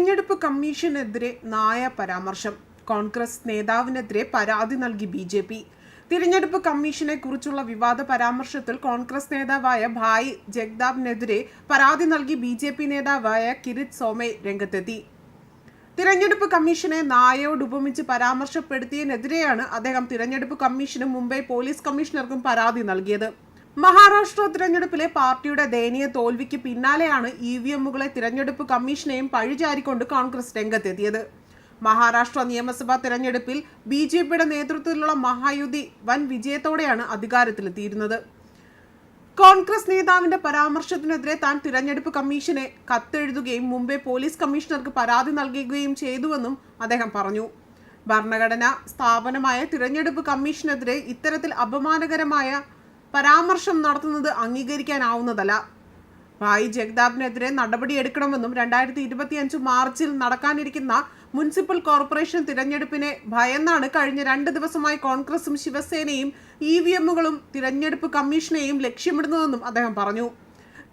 തിരഞ്ഞെടുപ്പ് കമ്മീഷനെതിരെ നായ പരാമർശം. കോൺഗ്രസ് നേതാവിനെതിരെ പരാതി നൽകി ബി ജെ പി. തിരഞ്ഞെടുപ്പ് കമ്മീഷനെ കുറിച്ചുള്ള വിവാദ പരാമർശത്തിൽ കോൺഗ്രസ് നേതാവായ ഭായ് ജഗ്താബിനെതിരെ പരാതി നൽകി ബി ജെ പി നേതാവായ കിരിത് സോമെ രംഗത്തെത്തി. തിരഞ്ഞെടുപ്പ് കമ്മീഷനെ നായയോട് ഉപമിച്ച് പരാമർശപ്പെടുത്തിയതിനെതിരെയാണ് അദ്ദേഹം തിരഞ്ഞെടുപ്പ് കമ്മീഷനും മുംബൈ പോലീസ് കമ്മീഷണർക്കും പരാതി നൽകിയത്. മഹാരാഷ്ട്ര തിരഞ്ഞെടുപ്പിലെ പാർട്ടിയുടെ ദയനീയ തോൽവിക്ക് പിന്നാലെയാണ് ഇ വി എമ്മുകളെ തിരഞ്ഞെടുപ്പ് കമ്മീഷനെയും പഴിചാരിക്കൊണ്ട് കോൺഗ്രസ് രംഗത്തെത്തിയത്. മഹാരാഷ്ട്ര നിയമസഭാ തിരഞ്ഞെടുപ്പിൽ ബി ജെ പിയുടെ നേതൃത്വത്തിലുള്ള മഹായുതി വൻ വിജയത്തോടെയാണ് അധികാരത്തിലെത്തിയിരുന്നത്. കോൺഗ്രസ് നേതാവിന്റെ പരാമർശത്തിനെതിരെ താൻ തിരഞ്ഞെടുപ്പ് കമ്മീഷനെ കത്തെഴുതുകയും മുംബൈ പോലീസ് കമ്മീഷണർക്ക് പരാതി നൽകുകയും ചെയ്തുവെന്നും അദ്ദേഹം പറഞ്ഞു. ഭരണഘടനാ സ്ഥാപനമായ തിരഞ്ഞെടുപ്പ് കമ്മീഷനെതിരെ ഇത്തരത്തിൽ അപമാനകരമായ പരാമർശം നടത്തുന്നത് അംഗീകരിക്കാനാവുന്നതല്ല. ഭായ് ജഗ്താബിനെതിരെ നടപടിയെടുക്കണമെന്നും രണ്ടായിരത്തി ഇരുപത്തിയഞ്ച് മാർച്ചിൽ നടക്കാനിരിക്കുന്ന മുനിസിപ്പൽ കോർപ്പറേഷൻ തിരഞ്ഞെടുപ്പിനെ ഭയന്നാണ് കഴിഞ്ഞ രണ്ട് ദിവസമായി കോൺഗ്രസും ശിവസേനയും ഇ വി എമ്മുകളും തിരഞ്ഞെടുപ്പ് കമ്മീഷനെയും ലക്ഷ്യമിടുന്നതെന്നും അദ്ദേഹം പറഞ്ഞു.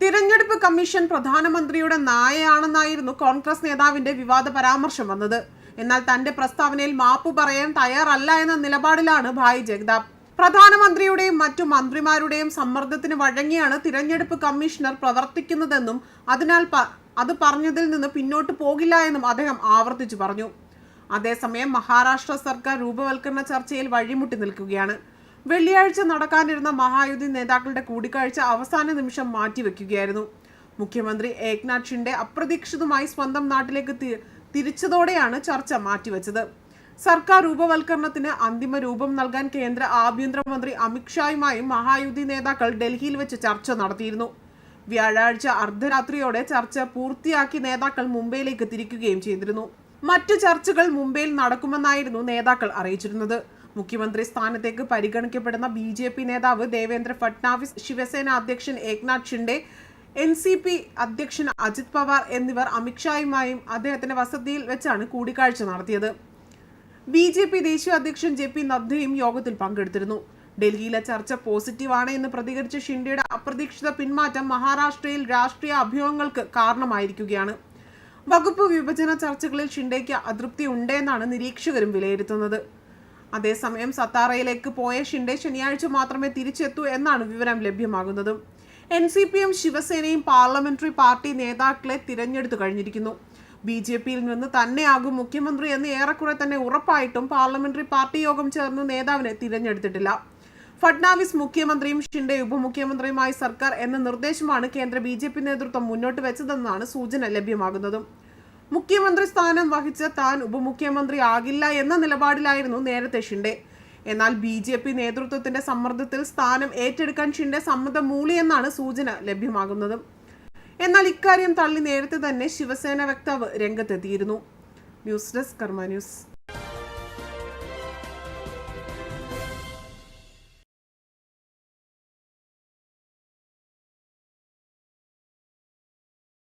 തിരഞ്ഞെടുപ്പ് കമ്മീഷൻ പ്രധാനമന്ത്രിയുടെ നായയാണെന്നായിരുന്നു കോൺഗ്രസ് നേതാവിന്റെ വിവാദ പരാമർശം വന്നത്. എന്നാൽ തന്റെ പ്രസ്താവനയിൽ മാപ്പ് പറയാൻ തയ്യാറല്ല എന്ന നിലപാടിലാണ് ഭായ് ജഗതാബ് പ്രധാനമന്ത്രിയുടെയും മറ്റു മന്ത്രിമാരുടെയും സമ്മർദ്ദത്തിന് വഴങ്ങിയാണ് തിരഞ്ഞെടുപ്പ് കമ്മീഷണർ പ്രവർത്തിക്കുന്നതെന്നും അതിനാൽ അത് പറഞ്ഞതിൽ നിന്ന് പിന്നോട്ട് പോകില്ല എന്നും അദ്ദേഹം ആവർത്തിച്ചു പറഞ്ഞു. അതേസമയം മഹാരാഷ്ട്ര സർക്കാർ രൂപവൽക്കരണ ചർച്ചയിൽ വഴിമുട്ടി നിൽക്കുകയാണ്. വെള്ളിയാഴ്ച നടക്കാനിരുന്ന മഹായുതി നേതാക്കളുടെ കൂടിക്കാഴ്ച അവസാന നിമിഷം മാറ്റിവെക്കുകയായിരുന്നു. മുഖ്യമന്ത്രി ഏക്നാഥ് ഷിൻഡെ അപ്രതീക്ഷിതമായി സ്വന്തം നാട്ടിലേക്ക് തിരിച്ചതോടെയാണ് ചർച്ച മാറ്റിവെച്ചത്. സർക്കാർ രൂപവൽക്കരണത്തിന് അന്തിമ രൂപം നൽകാൻ കേന്ദ്ര ആഭ്യന്തരമന്ത്രി അമിത്ഷായുമായും മഹായുതി നേതാക്കൾ ഡൽഹിയിൽ വെച്ച് ചർച്ച നടത്തിയിരുന്നു. വ്യാഴാഴ്ച അർദ്ധരാത്രിയോടെ ചർച്ച പൂർത്തിയാക്കി നേതാക്കൾ മുംബൈയിലേക്ക് തിരിക്കുകയും ചെയ്തിരുന്നു. മറ്റു ചർച്ചകൾ മുംബൈയിൽ നടക്കുമെന്നായിരുന്നു നേതാക്കൾ അറിയിച്ചിരുന്നത്. മുഖ്യമന്ത്രി സ്ഥാനത്തേക്ക് പരിഗണിക്കപ്പെടുന്ന ബി ജെ പി നേതാവ് ദേവേന്ദ്ര ഫട്നാവിസ് ശിവസേന അധ്യക്ഷൻ Eknath Shinde N C P അധ്യക്ഷൻ അജിത് പവാർ എന്നിവർ അമിത്ഷായുമായും അദ്ദേഹത്തിന്റെ വസതിയിൽ വെച്ചാണ് കൂടിക്കാഴ്ച നടത്തിയത്. ബി ജെ പി ദേശീയ അധ്യക്ഷൻ ജെ പി നദ്ദയും യോഗത്തിൽ പങ്കെടുത്തിരുന്നു. ഡൽഹിയിലെ ചർച്ച പോസിറ്റീവാണ് എന്ന് പ്രതികരിച്ച ഷിൻഡയുടെ അപ്രതീക്ഷിത പിന്മാറ്റം മഹാരാഷ്ട്രയിൽ രാഷ്ട്രീയ അഭ്യൂഹങ്ങൾക്ക് കാരണമായിരിക്കുകയാണ്. വകുപ്പ് വിഭജന ചർച്ചകളിൽ ഷിൻഡയ്ക്ക് അതൃപ്തി ഉണ്ടെന്നാണ് നിരീക്ഷകരും വിലയിരുത്തുന്നത്. അതേസമയം സത്താറയിലേക്ക് പോയ ഷിൻഡെ ശനിയാഴ്ച മാത്രമേ തിരിച്ചെത്തൂ എന്നാണ് വിവരം ലഭ്യമാകുന്നത്. എൻ സി പിയും ശിവസേനയും പാർലമെന്ററി പാർട്ടി നേതാക്കളെ തിരഞ്ഞെടുത്തു കഴിഞ്ഞിരിക്കുന്നു. ബി ജെ പിയിൽ നിന്ന് തന്നെയാകും മുഖ്യമന്ത്രി എന്ന് ഏറെക്കുറെ തന്നെ ഉറപ്പായിട്ടും പാർലമെന്ററി പാർട്ടി യോഗം ചേർന്ന് നേതാവിനെ തിരഞ്ഞെടുത്തിട്ടില്ല. ഫഡ്നാവിസ് മുഖ്യമന്ത്രിയും ഷിൻഡെ ഉപമുഖ്യമന്ത്രിയുമായി സർക്കാർ എന്ന നിർദ്ദേശമാണ് കേന്ദ്ര ബി ജെ പി നേതൃത്വം മുന്നോട്ട് വെച്ചതെന്നാണ് സൂചന ലഭ്യമാകുന്നതും. മുഖ്യമന്ത്രി സ്ഥാനം വഹിച്ച താൻ ഉപമുഖ്യമന്ത്രി ആകില്ല എന്ന നിലപാടിലായിരുന്നു നേരത്തെ ഷിൻഡെ. എന്നാൽ ബി ജെ പി നേതൃത്വത്തിന്റെ സമ്മർദ്ദത്തിൽ സ്ഥാനം ഏറ്റെടുക്കാൻ ഷിൻഡെ സമ്മതം മൂളിയെന്നാണ് സൂചന ലഭ്യമാകുന്നത്. എന്നാൽ ഇക്കാര്യം തള്ളി നേരത്തെ തന്നെ ശിവസേന വക്താവ് രംഗത്തെത്തിയിരുന്നു. News desk Karma news.